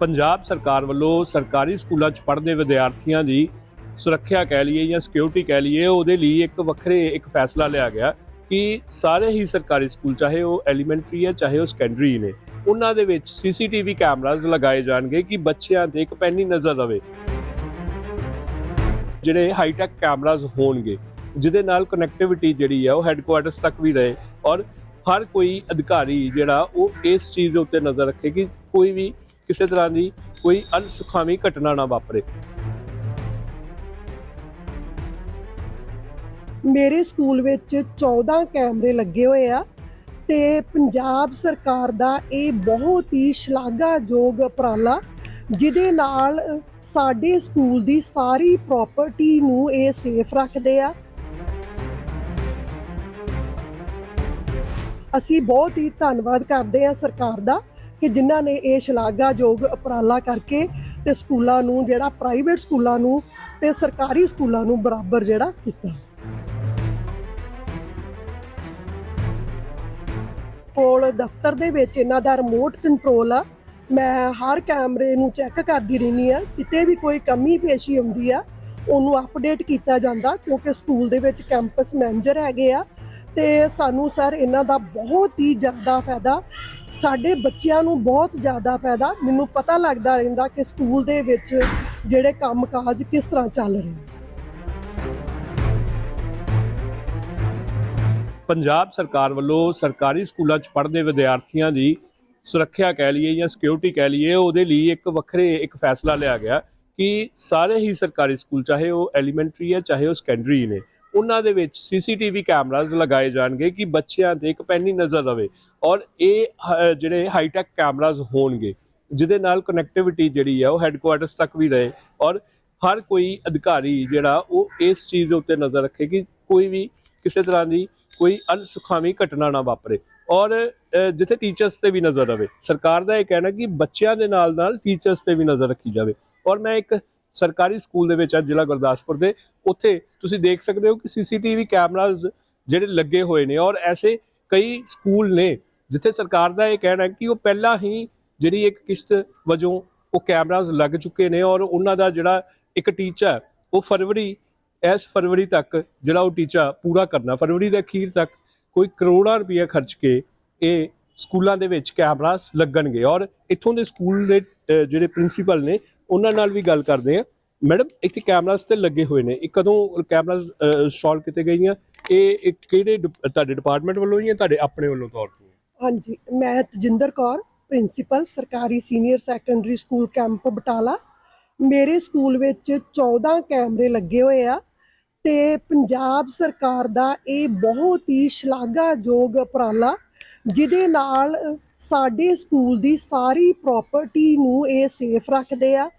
ਪੰਜਾਬ ਸਰਕਾਰ ਵੱਲੋਂ ਸਰਕਾਰੀ ਸਕੂਲਾਂ 'ਚ ਪੜ੍ਹਦੇ ਵਿਦਿਆਰਥੀਆਂ ਦੀ ਸੁਰੱਖਿਆ ਕਹਿ ਲਈਏ ਜਾਂ ਸਿਕਿਉਰਿਟੀ ਕਹਿ ਲਈਏ, ਉਹਦੇ ਲਈ ਇੱਕ ਵੱਖਰੇ ਇੱਕ ਫੈਸਲਾ ਲਿਆ ਗਿਆ ਕਿ ਸਾਰੇ ਹੀ ਸਰਕਾਰੀ ਸਕੂਲ, ਚਾਹੇ ਉਹ ਐਲੀਮੈਂਟਰੀ ਹੈ, ਚਾਹੇ ਉਹ ਸੈਕੰਡਰੀ ਨੇ, ਉਹਨਾਂ ਦੇ ਵਿੱਚ ਸੀਸੀਟੀਵੀ ਕੈਮਰਾਜ਼ ਲਗਾਏ ਜਾਣਗੇ ਕਿ ਬੱਚਿਆਂ ਤੇ ਇੱਕ ਪੈਣੀ ਨਜ਼ਰ ਰਵੇ। ਜਿਹੜੇ ਹਾਈਟੈਕ ਕੈਮਰਾਜ਼ ਹੋਣਗੇ, ਜਿਹਦੇ ਨਾਲ ਕਨੈਕਟੀਵਿਟੀ ਜਿਹੜੀ ਹੈ, ਉਹ ਹੈੱਡਕੁਆਰਟਰਸ ਤੱਕ ਵੀ ਰਹੇ ਔਰ ਹਰ ਕੋਈ ਅਧਿਕਾਰੀ ਜਿਹੜਾ, ਉਹ ਇਸ ਚੀਜ਼ ਦੇ ਉੱਤੇ ਨਜ਼ਰ ਰੱਖੇ ਕਿ ਕੋਈ ਵੀ ਕਿਸੇ ਤਰ੍ਹਾਂ ਦੀ ਕੋਈ ਅਨਸੁਖਾਵੀ ਘਟਨਾ ਨਾ ਵਾਪਰੇ। ਮੇਰੇ ਸਕੂਲ ਵਿੱਚ 14 ਕੈਮਰੇ ਲੱਗੇ ਹੋਏ ਆ ਤੇ ਪੰਜਾਬ ਸਰਕਾਰ ਦਾ ਇਹ ਬਹੁਤ ਹੀ ਸ਼ਲਾਘਾਯੋਗ ਉਪਰਾਲਾ, ਜਿਹਦੇ ਨਾਲ ਸਾਡੇ ਸਕੂਲ ਦੀ ਸਾਰੀ ਪ੍ਰਾਪਰਟੀ ਨੂੰ ਇਹ ਸੇਫ ਰੱਖਦੇ ਆ। ਅਸੀਂ ਬਹੁਤ ਹੀ ਧੰਨਵਾਦ ਕਰਦੇ ਆ ਸਰਕਾਰ ਦਾ ਕਿ ਜਿਨ੍ਹਾਂ ਨੇ ਇਹ ਸ਼ਲਾਘਾਯੋਗ ਉਪਰਾਲਾ ਕਰਕੇ ਤੇ ਸਕੂਲਾਂ ਨੂੰ ਜਿਹੜਾ ਪ੍ਰਾਈਵੇਟ ਸਕੂਲਾਂ ਨੂੰ ਤੇ ਸਰਕਾਰੀ ਸਕੂਲਾਂ ਨੂੰ ਬਰਾਬਰ ਜਿਹੜਾ ਕੀਤਾ। ਕੋਲ ਦਫ਼ਤਰ ਦੇ ਵਿੱਚ ਇਹਨਾਂ ਦਾ ਰਿਮੋਟ ਕੰਟਰੋਲ ਆ। ਮੈਂ ਹਰ ਕੈਮਰੇ ਨੂੰ ਚੈੱਕ ਕਰਦੀ ਰਹਿੰਦੀ ਆ ਕਿਤੇ ਵੀ ਕੋਈ ਕਮੀ ਪੇਸ਼ੀ ਹੁੰਦੀ ਆ ਉਹਨੂੰ ਅਪਡੇਟ ਕੀਤਾ ਜਾਂਦਾ ਕਿਉਂਕਿ ਸਕੂਲ ਦੇ ਵਿੱਚ ਕੈਂਪਸ ਮੈਨੇਜਰ ਹੈਗੇ ਆ ਤੇ ਸਾਨੂੰ ਸਰ ਇਹਨਾਂ ਦਾ ਬਹੁਤ ਹੀ ਜ਼ਿਆਦਾ ਫਾਇਦਾ, ਸਾਡੇ ਬੱਚਿਆਂ ਨੂੰ ਬਹੁਤ ਜ਼ਿਆਦਾ ਫਾਇਦਾ, ਮੈਨੂੰ ਪਤਾ ਲੱਗਦਾ ਰਹਿੰਦਾ ਕਿ ਸਕੂਲ ਦੇ ਵਿੱਚ ਜਿਹੜੇ ਕੰਮਕਾਜ ਕਿਸ ਤਰ੍ਹਾਂ ਚੱਲ ਰਹੇ ਨੇ। ਪੰਜਾਬ ਸਰਕਾਰ ਵੱਲੋਂ ਸਰਕਾਰੀ ਸਕੂਲਾਂ 'ਚ ਪੜ੍ਹਦੇ ਵਿਦਿਆਰਥੀਆਂ ਦੀ ਸੁਰੱਖਿਆ ਕਹਿ ਲਈਏ ਜਾਂ ਸਿਕਿਉਰਿਟੀ ਕਹਿ ਲਈਏ, ਉਹਦੇ ਲਈ ਇੱਕ ਵੱਖਰੇ ਇੱਕ ਫੈਸਲਾ ਲਿਆ ਗਿਆ। ਕਿ ਸਾਰੇ ਹੀ ਸਰਕਾਰੀ ਸਕੂਲ, ਚਾਹੇ ਉਹ ਐਲੀਮੈਂਟਰੀ ਹੈ, ਚਾਹੇ ਉਹ ਸੈਕੰਡਰੀ ਨੇ, ਉਹਨਾਂ ਦੇ ਵਿੱਚ ਸੀਸੀਟੀਵੀ ਕੈਮਰਾਜ਼ ਲਗਾਏ ਜਾਣਗੇ ਕਿ ਬੱਚਿਆਂ ਤੇ ਇੱਕ ਪੈਣੀ ਨਜ਼ਰ ਰਵੇ ਔਰ ਇਹ ਹ- ਜਿਹੜੇ ਹਾਈਟੈਕ ਕੈਮਰਾਜ਼ ਹੋਣਗੇ, ਜਿਹਦੇ ਨਾਲ ਕਨੈਕਟੀਵਿਟੀ ਜਿਹੜੀ ਆ ਉਹ ਹੈੱਡਕੁਆਰਟਰਸ ਤੱਕ ਵੀ ਰਹੇ ਔਰ ਹਰ ਕੋਈ ਅਧਿਕਾਰੀ ਜਿਹੜਾ, ਉਹ ਇਸ ਚੀਜ਼ ਦੇ ਉੱਤੇ ਨਜ਼ਰ ਰੱਖੇ ਕਿ ਕੋਈ ਵੀ ਕਿਸੇ ਤਰ੍ਹਾਂ ਦੀ ਕੋਈ ਅਨਸੁਖਾਵੀ ਘਟਨਾ ਨਾ ਵਾਪਰੇ ਔਰ ਜਿੱਥੇ ਟੀਚਰਸ ਤੇ ਵੀ ਨਜ਼ਰ ਰਵੇ। ਸਰਕਾਰ ਦਾ ਇਹ ਕਹਿਣਾ ਕਿ ਬੱਚਿਆਂ ਦੇ ਨਾਲ ਨਾਲ ਟੀਚਰਸ ਤੇ ਵੀ ਨਜ਼ਰ ਰੱਖੀ ਜਾਵੇ। ਔਰ ਮੈਂ ਇੱਕ ਸਰਕਾਰੀ ਸਕੂਲ ਦੇ ਵਿੱਚ ਆ ਜ਼ਿਲ੍ਹਾ ਗੁਰਦਾਸਪੁਰ ਦੇ, ਉੱਥੇ ਤੁਸੀਂ ਦੇਖ ਸਕਦੇ ਹੋ ਕਿ ਸੀਸੀਟੀਵੀ ਕੈਮਰਾਜ਼ ਜਿਹੜੇ ਲੱਗੇ ਹੋਏ ਨੇ ਔਰ ਐਸੇ ਕਈ ਸਕੂਲ ਨੇ ਜਿੱਥੇ ਸਰਕਾਰ ਦਾ ਇਹ ਕਹਿਣਾ ਹੈ ਕਿ ਉਹ ਪਹਿਲਾਂ ਹੀ ਜਿਹੜੀ ਇੱਕ ਕਿਸ਼ਤ ਵਜੋਂ ਉਹ ਕੈਮਰਾਜ਼ ਲੱਗ ਚੁੱਕੇ ਨੇ ਔਰ ਉਹਨਾਂ ਦਾ ਜਿਹੜਾ ਇੱਕ ਟੀਚਾ ਉਹ ਫਰਵਰੀ, ਇਸ ਫਰਵਰੀ ਤੱਕ ਜਿਹੜਾ ਉਹ ਟੀਚਾ ਪੂਰਾ ਕਰਨਾ, ਫਰਵਰੀ ਦੇ ਅਖੀਰ ਤੱਕ ਕੋਈ ਕਰੋੜਾਂ ਰੁਪਏ ਖਰਚ ਕੇ ਇਹ ਸਕੂਲਾਂ ਦੇ ਵਿੱਚ ਕੈਮਰਾਸ ਲੱਗਣਗੇ ਔਰ ਇੱਥੋਂ ਦੇ ਸਕੂਲ ਦੇ ਜਿਹੜੇ ਪ੍ਰਿੰਸੀਪਲ ਨੇ ਉਹਨਾਂ ਨਾਲ ਵੀ ਗੱਲ ਕਰਦੇ ਆ ਮੈਡਮ ਇੱਥੇ ਕੈਮਰਾਸ ਤੇ ਲੱਗੇ ਹੋਏ ਨੇ। ਇਹ ਕਦੋਂ ਕੈਮਰਾਸ ਇੰਸਟਾਲ ਕੀਤੇ ਗਈਆਂ? ਇਹ ਇਹ ਕਿਹੜੇ ਡਿਪ- ਤੁਹਾਡੇ ਡਿਪਾਰਟਮੈਂਟ ਵੱਲੋਂ ਜਾਂ ਤੁਹਾਡੇ ਆਪਣੇ ਵੱਲੋਂ ਤੌਰ ਤੇ? ਹਾਂਜੀ, ਮੈਂ ਤਜਿੰਦਰ ਕੌਰ ਪ੍ਰਿੰਸੀਪਲ ਸਰਕਾਰੀ senior secondary school camp Batala. ਮੇਰੇ ਸਕੂਲ ਵਿੱਚ 14 ਕੈਮਰੇ ਲੱਗੇ ਹੋਏ ਆ ਤੇ ਪੰਜਾਬ ਸਰਕਾਰ ਦਾ ਇਹ ਬਹੁਤ ਹੀ ਸ਼ਲਾਘਾਯੋਗ ਉਪਰਾਲਾ, ਜਿਹਦੇ ਨਾਲ ਸਾਡੇ ਸਕੂਲ ਦੀ ਸਾਰੀ ਪ੍ਰਾਪਰਟੀ ਨੂੰ ਇਹ ਸੇਫ ਰੱਖਦੇ ਆ।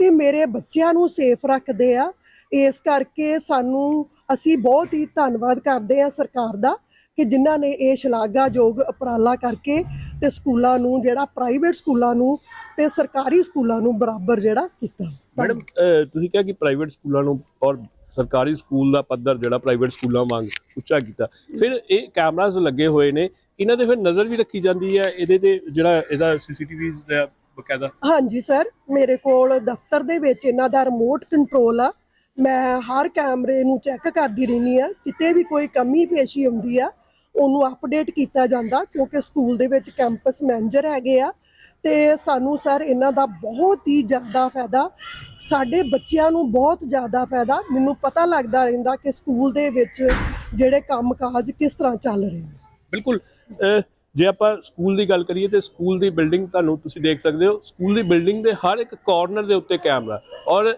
ਤੇ ਮੇਰੇ ਬੱਚਿਆਂ ਨੂੰ ਸੇਫ ਰੱਖਦੇ ਆ। ਇਸ ਕਰਕੇ ਸਾਨੂੰ, ਅਸੀਂ ਬਹੁਤ ਹੀ ਧੰਨਵਾਦ ਕਰਦੇ ਆ ਸਰਕਾਰ ਦਾ ਕਿ ਜਿਨ੍ਹਾਂ ਨੇ ਇਹ ਸ਼ਲਾਘਾਯੋਗ ਉਪਰਾਲਾ ਕਰਕੇ ਤੇ ਸਕੂਲਾਂ ਨੂੰ, ਜਿਹੜਾ ਪ੍ਰਾਈਵੇਟ ਸਕੂਲਾਂ ਨੂੰ ਤੇ ਸਰਕਾਰੀ ਸਕੂਲਾਂ ਨੂੰ ਬਰਾਬਰ ਜਿਹੜਾ ਕੀਤਾ। ਮੈਡਮ ਤੁਸੀਂ ਕਿਹਾ ਕਿ ਪ੍ਰਾਈਵੇਟ ਸਕੂਲਾਂ ਨੂੰ ਔਰ ਸਰਕਾਰੀ ਸਕੂਲ ਦਾ ਪੱਧਰ ਜਿਹੜਾ ਪ੍ਰਾਈਵੇਟ ਸਕੂਲਾਂ ਵਾਂਗ ਉੱਚਾ ਕੀਤਾ। ਫਿਰ ਇਹ ਕੈਮਰਾਜ਼ ਲੱਗੇ ਹੋਏ ਨੇ, ਇਹਨਾਂ ਦੇ ਫਿਰ ਨਜ਼ਰ ਵੀ ਰੱਖੀ ਜਾਂਦੀ ਹੈ, ਇਹਦੇ ਤੇ ਜਿਹੜਾ, ਇਹਦਾ ਸੀਸੀਟੀਵੀਜ਼ ਬਕਾਇਦਾ? ਹਾਂਜੀ ਸਰ। ਮੇਰੇ ਕੋਲ ਦਫ਼ਤਰ ਦੇ ਵਿੱਚ ਇਹਨਾਂ ਦਾ ਰਿਮੋਟ ਕੰਟਰੋਲ ਆ। ਮੈਂ ਹਰ ਕੈਮਰੇ ਨੂੰ ਚੈੱਕ ਕਰਦੀ ਰਹਿੰਦੀ ਆ ਕਿਤੇ ਵੀ ਕੋਈ ਕਮੀ ਪੇਸ਼ੀ ਹੁੰਦੀ ਆ ਉਹਨੂੰ ਅਪਡੇਟ ਕੀਤਾ ਜਾਂਦਾ ਕਿਉਂਕਿ ਸਕੂਲ ਦੇ ਵਿੱਚ ਕੈਂਪਸ ਮੈਨੇਜਰ ਹੈਗੇ ਆ। ਤੇ ਸਾਨੂੰ ਸਰ ਇਹਨਾਂ ਦਾ ਬਹੁਤ ਹੀ ਜ਼ਿਆਦਾ ਫਾਇਦਾ ਸਾਡੇ ਬੱਚਿਆਂ ਨੂੰ ਬਹੁਤ ਜ਼ਿਆਦਾ ਫਾਇਦਾ। ਮੈਨੂੰ ਪਤਾ ਲੱਗਦਾ ਰਹਿੰਦਾ ਕਿ ਸਕੂਲ ਦੇ ਵਿੱਚ ਜਿਹੜੇ ਕੰਮਕਾਜ ਕਿਸ ਤਰ੍ਹਾਂ ਚੱਲ ਰਹੇ ਨੇ। ਬਿਲਕੁਲ ਜੇ ਆਪਾਂ ਸਕੂਲ ਦੀ ਗੱਲ ਕਰੀਏ ਤੇ ਸਕੂਲ ਦੀ ਬਿਲਡਿੰਗ ਤੁਹਾਨੂੰ ਤੁਸੀਂ ਦੇਖ ਸਕਦੇ ਹੋ, ਸਕੂਲ ਦੀ ਬਿਲਡਿੰਗ ਦੇ ਹਰ ਇੱਕ ਕਾਰਨਰ ਦੇ ਉੱਤੇ ਕੈਮਰਾ ਔਰ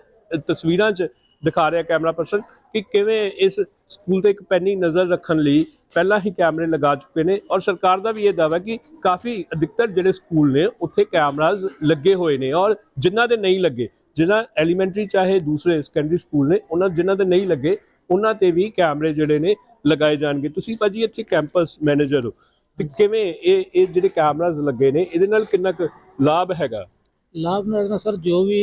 ਤਸਵੀਰਾਂ 'ਚ ਦਿਖਾ ਰਿਹਾ ਕੈਮਰਾ ਪਰਸਨ ਕਿ ਕਿਵੇਂ ਇਸ ਸਕੂਲ ਤੇ ਇੱਕ ਪੈਨੀ ਨਜ਼ਰ ਰੱਖਣ ਲਈ ਪਹਿਲਾਂ ਹੀ ਕੈਮਰੇ ਲਗਾ ਚੁੱਕੇ ਨੇ ਔਰ ਸਰਕਾਰ ਦਾ ਵੀ ਇਹ ਦਾਅਵਾ ਕਿ ਕਾਫੀ ਅਧਿਕਤਰ ਜਿਹੜੇ ਸਕੂਲ ਨੇ ਉੱਥੇ ਕੈਮਰਾਜ਼ ਲੱਗੇ ਹੋਏ ਨੇ ਔਰ ਜਿਨ੍ਹਾਂ ਦੇ ਨਹੀਂ ਲੱਗੇ, ਜਿਨ੍ਹਾਂ ਐਲੀਮੈਂਟਰੀ ਚਾਹੇ ਦੂਸਰੇ ਸੈਕੰਡਰੀ ਸਕੂਲ ਨੇ, ਉਹਨਾਂ ਜਿਨ੍ਹਾਂ ਦੇ ਨਹੀਂ ਲੱਗੇ, ਉਹਨਾਂ ਤੇ ਵੀ ਕੈਮਰੇ ਜਿਹੜੇ ਨੇ ਲਗਾਏ ਜਾਣਗੇ। ਤੁਸੀਂ ਭਾਜੀ ਇੱਥੇ ਕੈਂਪਸ ਮੈਨੇਜਰ ਹੋ। ਤੇ ਕਿਵੇਂ ਇਹ ਇਹ ਜਿਹੜੇ ਕੈਮਰਾਜ਼ ਲੱਗੇ ਨੇ, ਇਹਦੇ ਨਾਲ ਕਿੰਨਾ ਕੁ ਲਾਭ ਹੈਗਾ? ਲਾਭ ਨਾਲ ਸਰ, ਜੋ ਵੀ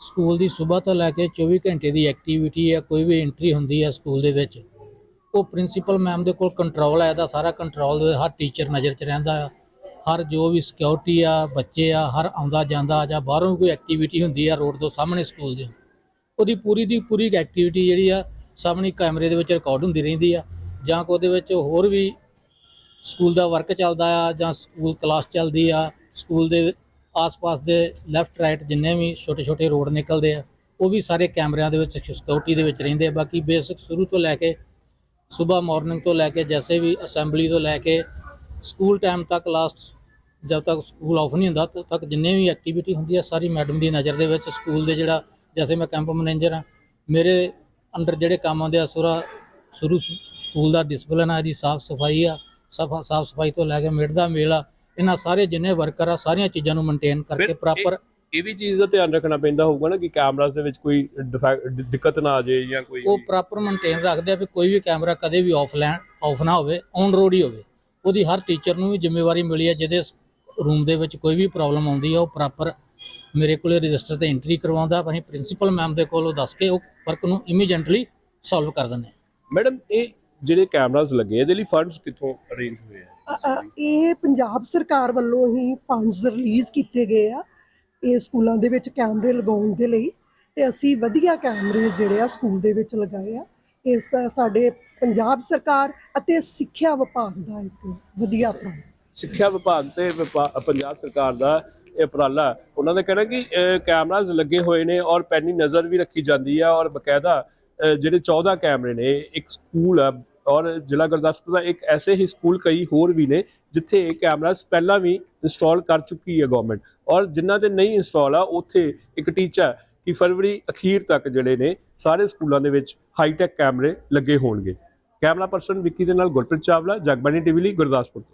ਸਕੂਲ ਦੀ ਸਵੇਰ ਤੋਂ ਲੈ ਕੇ 24 ਘੰਟੇ ਦੀ ਐਕਟੀਵਿਟੀ ਹੈ ਕੋਈ ਵੀ ਐਂਟਰੀ ਹੁੰਦੀ ਹੈ ਸਕੂਲ ਦੇ ਵਿੱਚ, ਉਹ ਪ੍ਰਿੰਸੀਪਲ ਮੈਮ ਦੇ ਕੋਲ ਕੰਟਰੋਲ ਹੈ, ਇਹਦਾ ਸਾਰਾ ਕੰਟਰੋਲ ਹਰ ਟੀਚਰ ਨਜ਼ਰ 'ਚ ਰਹਿੰਦਾ ਆ। ਹਰ ਜੋ ਵੀ ਸਿਕਿਉਰਿਟੀ ਆ, ਬੱਚੇ ਆ, ਹਰ ਆਉਂਦਾ ਜਾਂਦਾ ਜਾਂ ਬਾਹਰੋਂ ਕੋਈ ਐਕਟੀਵਿਟੀ ਹੁੰਦੀ ਆ ਰੋਡ ਤੋਂ ਸਾਹਮਣੇ ਸਕੂਲ ਦੇ, ਉਹਦੀ ਪੂਰੀ ਦੀ ਪੂਰੀ ਐਕਟੀਵਿਟੀ ਜਿਹੜੀ ਆ, ਸਾਹਮਣੇ ਕੈਮਰੇ ਦੇ ਵਿੱਚ ਰਿਕਾਰਡ ਹੁੰਦੀ ਰਹਿੰਦੀ ਆ, ਜਾਂ ਕੋ ਉਹਦੇ ਵਿੱਚ ਹੋਰ ਵੀ ਸਕੂਲ ਦਾ ਵਰਕ ਚੱਲਦਾ ਆ ਜਾਂ ਸਕੂਲ ਕਲਾਸ ਚੱਲਦੀ ਆ, ਸਕੂਲ ਦੇ ਆਸ-ਪਾਸ ਦੇ ਲੈਫਟ ਰਾਈਟ ਜਿੰਨੇ ਵੀ ਛੋਟੇ-ਛੋਟੇ ਰੋਡ ਨਿਕਲਦੇ ਆ, ਉਹ ਵੀ ਸਾਰੇ ਕੈਮਰਿਆਂ ਦੇ ਵਿੱਚ ਸਿਕਿਉਰਿਟੀ ਦੇ ਵਿੱਚ ਰਹਿੰਦੇ ਆ। ਬਾਕੀ ਬੇਸਿਕ ਸ਼ੁਰੂ ਤੋਂ ਲੈ ਕੇ ਸਵੇਰ ਮਾਰਨਿੰਗ ਤੋਂ ਲੈ ਕੇ ਜੈਸੇ ਵੀ ਅਸੈਂਬਲੀ ਤੋਂ ਲੈ ਕੇ ਸਕੂਲ ਟਾਈਮ ਤੱਕ ਲਾਸਟ ਜਦ ਤੱਕ ਸਕੂਲ ਆਫ ਨਹੀਂ ਹੁੰਦਾ, ਤਦ ਤੱਕ ਜਿੰਨੇ ਵੀ ਐਕਟੀਵਿਟੀ ਹੁੰਦੀ ਹੈ ਸਾਰੀ ਮੈਡਮ ਦੀ ਨਜ਼ਰ ਦੇ ਵਿੱਚ ਸਕੂਲ ਦੇ ਜਿਹੜਾ ਜੈਸੇ ਮੈਂ ਕੈਂਪ ਮੈਨੇਜਰ ਹਾਂ, ਮੇਰੇ ਅੰਡਰ ਜਿਹੜੇ ਕੰਮ ਆਉਂਦੇ ਆ ਸੁਰਾ ਸ਼ੁਰੂ ਸਕੂਲ ਦਾ ਡਿਸਪਲਿਨ ਆ, ਇਹਦੀ ਸਾਫ਼ ਸਫ਼ਾਈ ਆ ਸਫਾ ਸਾਫ਼ ਸਫ਼ਾਈ ਤੋਂ ਲੈ ਕੇ ਮਿਡ ਦਾ ਮੇਲ ਆ ਇਹਨਾਂ ਸਾਰੇ ਜਿੰਨੇ ਵਰਕਰ ਆ ਸਾਰੀਆਂ ਚੀਜ਼ਾਂ ਨੂੰ ਮੇਨਟੇਨ ਕਰਕੇ ਪ੍ਰੋਪਰ ਇਹ ਵੀ ਚੀਜ਼ ਦਾ ਧਿਆਨ ਰੱਖਣਾ ਪੈਂਦਾ ਹੋਊਗਾ ਨਾ ਕਿ ਕੈਮਰਾਸ ਦੇ ਵਿੱਚ ਕੋਈ ਦਿੱਕਤ ਨਾ ਆ ਜਾਏ ਜਾਂ ਕੋਈ ਉਹ ਪ੍ਰੋਪਰ ਮੇਨਟੇਨ ਰੱਖਦੇ ਆ ਵੀ ਕੋਈ ਵੀ ਕੈਮਰਾ ਕਦੇ ਵੀ ਆਫ ਲੈਣ ਆਫ ਨਾ ਹੋਵੇ ਔਨ ਰੋਡ ਹੀ ਹੋਵੇ। ਉਹਦੀ ਹਰ ਟੀਚਰ ਨੂੰ ਵੀ ਜ਼ਿੰਮੇਵਾਰੀ ਮਿਲੀ ਹੈ ਜਿਹਦੇ ਰੂਮ ਦੇ ਵਿੱਚ ਕੋਈ ਵੀ ਪ੍ਰੋਬਲਮ ਆਉਂਦੀ ਹੈ ਉਹ ਪ੍ਰੋਪਰ ਮੇਰੇ ਕੋਲੇ ਰਜਿਸਟਰ ਤੇ ਐਂਟਰੀ ਕਰਵਾਉਂਦਾ। ਅਸੀਂ ਪ੍ਰਿੰਸੀਪਲ ਮੈਮ ਦੇ ਕੋਲੋਂ ਦੱਸ ਕੇ ਉਹ ਵਰਕ ਨੂੰ ਇਮੀਡੀਏਟਲੀ ਸੋਲਵ ਕਰ ਦਿੰਦੇ ਮੈਡਮ ਇਹ ਜਿਹੜੇ ਕੈਮਰਾਸ ਲੱਗੇ ਇਹਦੇ ਲਈ ਫੰਡਸ ਕਿੱਥੋਂ ਅਰੇਂਜ ਹੋਏ ਆ? ਇਹ ਪੰਜਾਬ ਸਰਕਾਰ ਵੱਲੋਂ ਹੀ ਫੰਡਸ ਰਿਲੀਜ਼ ਕੀਤੇ ਗਏ ਆ ਇਹ ਸਕੂਲਾਂ ਦੇ ਵਿੱਚ ਕੈਮਰੇ ਲਗਾਉਣ ਦੇ ਲਈ ਤੇ ਅਸੀਂ ਵਧੀਆ ਕੈਮਰੇ ਜਿਹੜੇ ਆ ਸਕੂਲ ਦੇ ਵਿੱਚ ਲਗਾਏ ਆ। ਇਸ ਸਾਡੇ ਪੰਜਾਬ ਸਰਕਾਰ ਅਤੇ ਸਿੱਖਿਆ ਵਿਭਾਗ ਦਾ ਇੱਕ ਵਧੀਆ ਉਪਰਾਲਾ। ਸਿੱਖਿਆ ਵਿਭਾਗ ਤੇ ਪੰਜਾਬ ਸਰਕਾਰ ਦਾ ਇਹ ਉਪਰਾਲਾ। ਉਹਨਾਂ ਦਾ ਕਹਿਣਾ ਕਿ ਕੈਮਰਾਸ ਲੱਗੇ ਹੋਏ ਨੇ ਔਰ ਪੈਨੀ ਨਜ਼ਰ ਵੀ ਰੱਖੀ ਜਾਂਦੀ ਹੈ ਔਰ ਬਕਾਇਦਾ ਜਿਹੜੇ 14 ਕੈਮਰੇ ਨੇ ਇੱਕ ਸਕੂਲ ਆ ਔਰ ਜ਼ਿਲ੍ਹਾ ਗੁਰਦਾਸਪੁਰ ਦਾ ਇੱਕ ਐਸੇ ਹੀ ਸਕੂਲ ਕਈ ਹੋਰ ਵੀ ਨੇ, ਜਿੱਥੇ ਇਹ ਕੈਮਰਾਸ ਪਹਿਲਾਂ ਵੀ ਇੰਸਟਾਲ ਕਰ ਚੁੱਕੀ ਹੈ ਗਵਰਨਮੈਂਟ ਔਰ ਜਿਨ੍ਹਾਂ ਤੇ ਨਹੀਂ ਇੰਸਟਾਲ ਆ, ਉੱਥੇ ਇੱਕ ਟੀਚਾ ਕਿ ਫਰਵਰੀ ਅਖੀਰ ਤੱਕ ਜਿਹੜੇ ਨੇ, ਸਾਰੇ ਸਕੂਲਾਂ ਦੇ ਵਿੱਚ ਹਾਈ ਟੈਕ ਕੈਮਰੇ ਲੱਗੇ ਹੋਣਗੇ। ਕੈਮਰਾ ਪਰਸਨ ਵਿੱਕੀ ਦੇ ਨਾਲ ਗੁਰਪ੍ਰੀਤ ਚਾਵਲਾ, ਜਗਬਾਣੀ ਟੀਵੀ ਲਈ ਗੁਰਦਾਸਪੁਰ